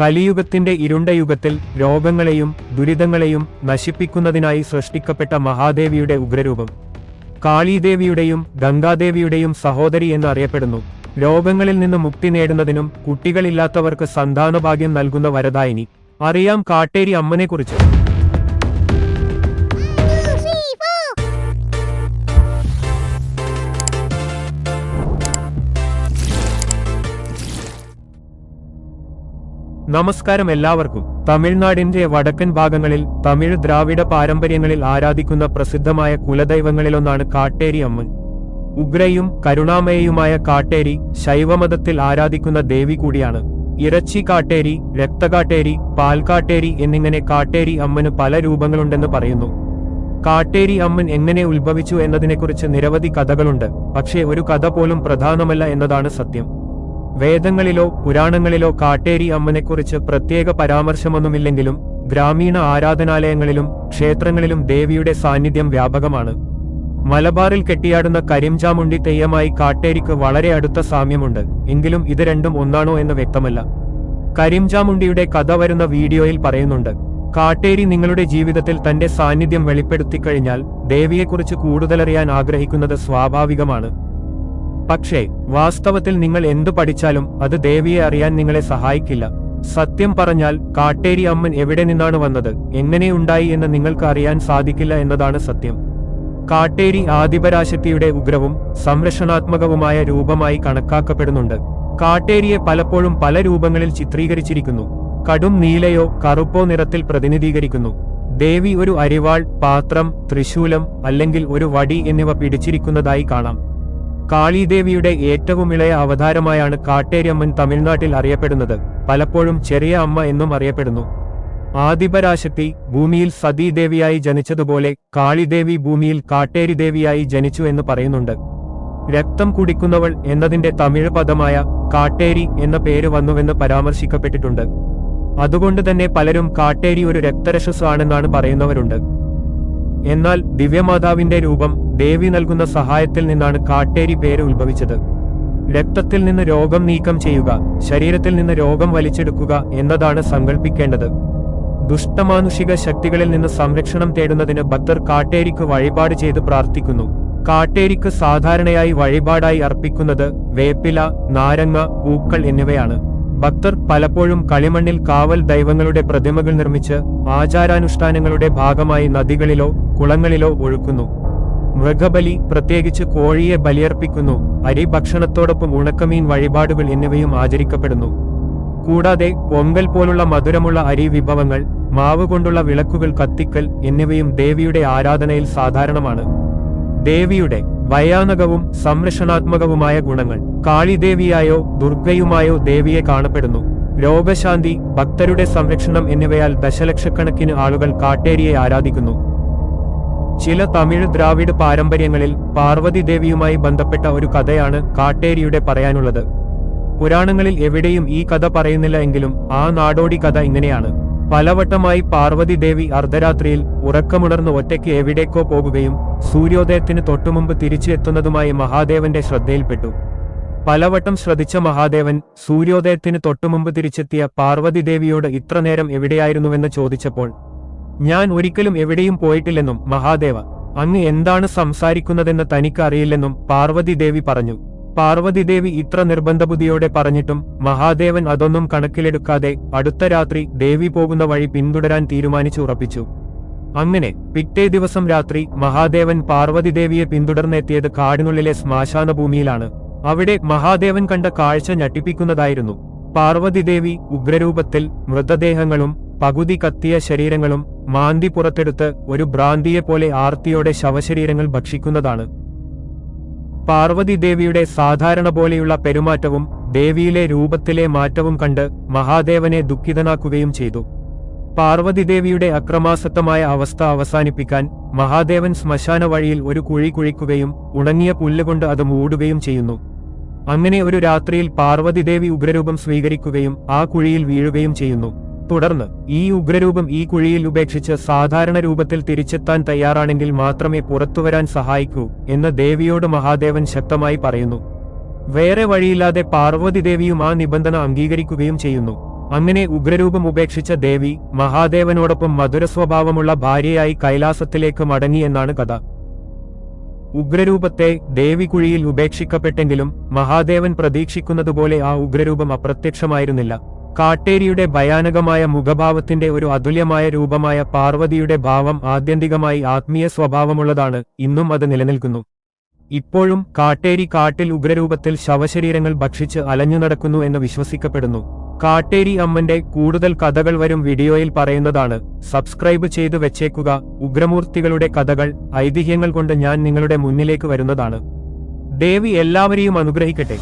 കലിയുഗത്തിന്റെ ഇരുണ്ട യുഗത്തിൽ രോഗങ്ങളെയും ദുരിതങ്ങളെയും നശിപ്പിക്കുന്നതിനായി സൃഷ്ടിക്കപ്പെട്ട മഹാദേവിയുടെ ഉഗ്രരൂപം. കാളീദേവിയുടെയും ഗംഗാദേവിയുടെയും സഹോദരി എന്ന് അറിയപ്പെടുന്നു. രോഗങ്ങളിൽ നിന്ന് മുക്തി നേടുന്നതിനും കുട്ടികളില്ലാത്തവർക്ക് സന്താനഭാഗ്യം നൽകുന്ന വരദായിനി. അറിയാം കാട്ടേരി അമ്മനെക്കുറിച്ച്. നമസ്കാരം എല്ലാവർക്കും. തമിഴ്നാടിന്റെ വടക്കൻ ഭാഗങ്ങളിൽ തമിഴ് ദ്രാവിഡ പാരമ്പര്യങ്ങളിൽ ആരാധിക്കുന്ന പ്രസിദ്ധമായ കുലദൈവങ്ങളിലൊന്നാണ് കാട്ടേരി അമ്മൻ. ഉഗ്രയും കരുണാമയയുമായ കാട്ടേരി ശൈവമതത്തിൽ ആരാധിക്കുന്ന ദേവി കൂടിയാണ്. ഇറച്ചി കാട്ടേരി രക്തകാട്ടേരി പാൽക്കാട്ടേരി എന്നിങ്ങനെ കാട്ടേരി അമ്മന് പല രൂപങ്ങളുണ്ടെന്ന് പറയുന്നു. കാട്ടേരി അമ്മൻ എങ്ങനെ ഉത്ഭവിച്ചു എന്നതിനെക്കുറിച്ച് നിരവധി കഥകളുണ്ട്. പക്ഷേ ഒരു കഥ പോലും പ്രധാനമല്ല എന്നതാണ് സത്യം. വേദങ്ങളിലോ പുരാണങ്ങളിലോ കാട്ടേരി അമ്മനെക്കുറിച്ച് പ്രത്യേക പരാമർശമൊന്നുമില്ലെങ്കിലും ഗ്രാമീണ ആരാധനാലയങ്ങളിലും ക്ഷേത്രങ്ങളിലും ദേവിയുടെ സാന്നിധ്യം വ്യാപകമാണ്. മലബാറിൽ കെട്ടിയാടുന്ന കരിംചാമുണ്ടി തെയ്യമായി കാട്ടേരിക്ക് വളരെ അടുത്ത സാമ്യമുണ്ട്. എങ്കിലും ഇത് രണ്ടും ഒന്നാണോ എന്ന് വ്യക്തമല്ല. കരിംചാമുണ്ടിയുടെ കഥ വരുന്ന വീഡിയോയിൽ പറയുന്നുണ്ട്. കാട്ടേരി നിങ്ങളുടെ ജീവിതത്തിൽ തന്റെ സാന്നിധ്യം വെളിപ്പെടുത്തിക്കഴിഞ്ഞാൽ ദേവിയെക്കുറിച്ച് കൂടുതലറിയാൻ ആഗ്രഹിക്കുന്നത് സ്വാഭാവികമാണ്. പക്ഷേ വാസ്തവത്തിൽ നിങ്ങൾ എന്തു പഠിച്ചാലും അത് ദേവിയെ അറിയാൻ നിങ്ങളെ സഹായിക്കില്ല. സത്യം പറഞ്ഞാൽ കാട്ടേരി അമ്മൻ എവിടെ നിന്നാണ് വന്നത് എങ്ങനെയുണ്ടായി എന്ന് നിങ്ങൾക്ക് അറിയാൻ സാധിക്കില്ല എന്നതാണ് സത്യം. കാട്ടേരി ആദിപരാശക്തിയുടെ ഉഗ്രവും സംരക്ഷണാത്മകവുമായ രൂപമായി കണക്കാക്കപ്പെടുന്നുണ്ട്. കാട്ടേരിയെ പലപ്പോഴും പല രൂപങ്ങളിൽ ചിത്രീകരിച്ചിരിക്കുന്നു. കടും നീലയോ കറുപ്പോ നിറത്തിൽ പ്രതിനിധീകരിക്കുന്നു. ദേവി ഒരു അരിവാൾ പാത്രം ത്രിശൂലം അല്ലെങ്കിൽ ഒരു വടി എന്നിവ പിടിച്ചിരിക്കുന്നതായി കാണാം. കാളീദേവിയുടെ ഏറ്റവും ഇളയ അവതാരമായാണ് കാട്ടേരിയമ്മൻ തമിഴ്നാട്ടിൽ അറിയപ്പെടുന്നത്. പലപ്പോഴും ചെറിയ അമ്മ എന്നും അറിയപ്പെടുന്നു. ആദിപരാശക്തി ഭൂമിയിൽ സതീദേവിയായി ജനിച്ചതുപോലെ കാളിദേവി ഭൂമിയിൽ കാട്ടേരി ദേവിയായി ജനിച്ചു എന്ന് പറയുന്നുണ്ട്. രക്തം കുടിക്കുന്നവൾ എന്നതിന്റെ തമിഴ് പദമായ കാട്ടേരി എന്ന പേര് വന്നുവെന്ന് പരാമർശിക്കപ്പെട്ടിട്ടുണ്ട്. അതുകൊണ്ട് തന്നെ പലരും കാട്ടേരി ഒരു രക്തരശസ്സാണെന്നാണ് പറയുന്നവരുണ്ട്. എന്നാൽ ദിവ്യമാതാവിന്റെ രൂപം ദേവി നൽകുന്ന സഹായത്തിൽ നിന്നാണ് കാട്ടേരി പേര് ഉത്ഭവിച്ചത്. രക്തത്തിൽ നിന്ന് രോഗം നീക്കം ചെയ്യുക ശരീരത്തിൽ നിന്ന് രോഗം വലിച്ചെടുക്കുക എന്നതാണ് സങ്കല്പിക്കേണ്ടത് ദുഷ്ടമാനുഷിക ശക്തികളിൽ നിന്ന് സംരക്ഷണം തേടുന്നതിന് ഭക്തർ കാട്ടേരിക്ക് വഴിപാട് ചെയ്ത് പ്രാർത്ഥിക്കുന്നു. കാട്ടേരിക്ക് സാധാരണയായി വഴിപാടായി അർപ്പിക്കുന്നത് വേപ്പില നാരങ്ങ പൂക്കൾ എന്നിവയാണ്. ഭക്തർ പലപ്പോഴും കളിമണ്ണിൽ കാവൽ ദൈവങ്ങളുടെ പ്രതിമകൾ നിർമ്മിച്ച് ആചാരാനുഷ്ഠാനങ്ങളുടെ ഭാഗമായി നദികളിലോ കുളങ്ങളിലോ ഒഴുക്കുന്നു. മൃഗബലി പ്രത്യേകിച്ച് കോഴിയെ ബലിയർപ്പിക്കുന്നു അരി ഭക്ഷണത്തോടൊപ്പം ഉണക്കമീൻ വഴിപാടുകൾ എന്നിവയും ആചരിക്കപ്പെടുന്നു. കൂടാതെ പൊങ്കൽ പോലുള്ള മധുരമുള്ള അരി വിഭവങ്ങൾ മാവ് കൊണ്ടുള്ള വിളക്കുകൾ കത്തിക്കൽ എന്നിവയും ദേവിയുടെ ആരാധനയിൽ സാധാരണമാണ്. ദേവിയുടെ ഭയാനകവും സംരക്ഷണാത്മകവുമായ ഗുണങ്ങൾ കാളിദേവിയായോ ദുർഗയുമായോ ദേവിയെ കാണപ്പെടുന്നു. രോഗശാന്തി ഭക്തരുടെ സംരക്ഷണം എന്നിവയാൽ ദശലക്ഷക്കണക്കിന് ആളുകൾ കാട്ടേരിയെ ആരാധിക്കുന്നു. ചില തമിഴ് ദ്രാവിഡ് പാരമ്പര്യങ്ങളിൽ പാർവതി ദേവിയുമായി ബന്ധപ്പെട്ട ഒരു കഥയാണ് കാട്ടേരിയുടെ പറയാനുള്ളത്. പുരാണങ്ങളിൽ എവിടെയും ഈ കഥ പറയുന്നില്ല എങ്കിലും ആ നാടോടി കഥ ഇങ്ങനെയാണ്. പലവട്ടമായി പാർവതി ദേവി അർദ്ധരാത്രിയിൽ ഉറക്കമുണർന്ന് ഒറ്റയ്ക്ക് എവിടേക്കോ പോകുകയും സൂര്യോദയത്തിന് തൊട്ടുമുമ്പ് തിരിച്ചു എത്തുന്നതുമായി മഹാദേവന്റെ ശ്രദ്ധയിൽപ്പെട്ടു. പലവട്ടം ശ്രദ്ധിച്ച മഹാദേവൻ സൂര്യോദയത്തിന് തൊട്ടുമുമ്പ് തിരിച്ചെത്തിയ പാർവതി ദേവിയോട് ഇത്ര നേരം എവിടെയായിരുന്നുവെന്ന് ചോദിച്ചപ്പോൾ ഞാൻ ഒരിക്കലും എവിടെയും പോയിട്ടില്ലെന്നും മഹാദേവ അങ്ങ് എന്താണ് സംസാരിക്കുന്നതെന്ന് തനിക്ക് അറിയില്ലെന്നും പറഞ്ഞു. പാർവതിദേവി ഇത്ര നിർബന്ധബുദ്ധിയോടെ പറഞ്ഞിട്ടും മഹാദേവൻ അതൊന്നും കണക്കിലെടുക്കാതെ അടുത്ത രാത്രി ദേവി പോകുന്ന വഴി പിന്തുടരാൻ തീരുമാനിച്ചു ഉറപ്പിച്ചു. അങ്ങനെ പിറ്റേ ദിവസം രാത്രി മഹാദേവൻ പാർവതിദേവിയെ പിന്തുടർന്നെത്തിയത് കാടിനുള്ളിലെ ശ്മശാന ഭൂമിയിലാണ് അവിടെ മഹാദേവൻ കണ്ട കാഴ്ച ഞെട്ടിപ്പിക്കുന്നതായിരുന്നു. പാർവതിദേവി ഉഗ്രരൂപത്തിൽ മൃതദേഹങ്ങളും പകുതി കത്തിയ ശരീരങ്ങളും മാന്തി പുറത്തെടുത്ത് ഒരു ഭ്രാന്തിയെപ്പോലെ ആർത്തിയോടെ ശവശരീരങ്ങൾ ഭക്ഷിക്കുന്നതാണ്. പാർവതി ദേവിയുടെ സാധാരണ പോലെയുള്ള പെരുമാറ്റവും ദേവിയിലെ രൂപത്തിലെ മാറ്റവും കണ്ട് മഹാദേവനെ ദുഃഖിതനാക്കുകയും ചെയ്തു. പാർവതി ദേവിയുടെ അക്രമാസക്തമായ അവസ്ഥ അവസാനിപ്പിക്കാൻ മഹാദേവൻ ശ്മശാന വഴിയിൽ ഒരു കുഴി കുഴിക്കുകയും ഉണങ്ങിയ പുല്ലുകൊണ്ട് അത് മൂടുകയും ചെയ്യുന്നു. അങ്ങനെ ഒരു രാത്രിയിൽ പാർവതി ദേവി ഉഗ്രരൂപം സ്വീകരിക്കുകയും ആ കുഴിയിൽ വീഴുകയും ചെയ്യുന്നു. തുടർന്ന് ഈ ഉഗ്രരൂപം ഈ കുഴിയിൽ ഉപേക്ഷിച്ച് സാധാരണ രൂപത്തിൽ തിരിച്ചെത്താൻ തയ്യാറാണെങ്കിൽ മാത്രമേ പുറത്തുവരാൻ സഹായിക്കൂ എന്ന് ദേവിയോട് മഹാദേവൻ ശക്തമായി പറയുന്നു. വേറെ വഴിയില്ലാതെ പാർവതി ദേവിയും ആ നിബന്ധന അംഗീകരിക്കുകയും ചെയ്യുന്നു. അങ്ങനെ ഉഗ്രരൂപം ഉപേക്ഷിച്ച ദേവി മഹാദേവനോടൊപ്പം മധുര സ്വഭാവമുള്ള ഭാര്യയായി കൈലാസത്തിലേക്ക് മടങ്ങിയെന്നാണ് കഥ. ഉഗ്രരൂപത്തെ ദേവി കുഴിയിൽ ഉപേക്ഷിക്കപ്പെട്ടെങ്കിലും മഹാദേവൻ പ്രതീക്ഷിക്കുന്നതുപോലെ ആ ഉഗ്രരൂപം അപ്രത്യക്ഷമായിരുന്നില്ല. കാട്ടേരിയുടെ ഭയാനകമായ മുഖഭാവത്തിന്റെ ഒരു അതുല്യമായ രൂപമായ പാർവതിയുടെ ഭാവം ആത്യന്തികമായി ആത്മീയ സ്വഭാവമുള്ളതാണ്. ഇന്നും അത് നിലനിൽക്കുന്നു. ഇപ്പോഴും കാട്ടേരി കാട്ടിൽ ഉഗ്രരൂപത്തിൽ ശവശരീരങ്ങൾ ഭക്ഷിച്ച് അലഞ്ഞു നടക്കുന്നു എന്ന് വിശ്വസിക്കപ്പെടുന്നു. കാട്ടേരി അമ്മന്റെ കൂടുതൽ കഥകൾ വരും വീഡിയോയിൽ പറയുന്നതാണ്. സബ്സ്ക്രൈബ് ചെയ്തു വെച്ചേക്കുക. ഉഗ്രമൂർത്തികളുടെ കഥകൾ ഐതിഹ്യങ്ങൾ കൊണ്ട് ഞാൻ നിങ്ങളുടെ മുന്നിലേക്ക് വരുന്നതാണ്. ദേവി എല്ലാവരെയും അനുഗ്രഹിക്കട്ടെ.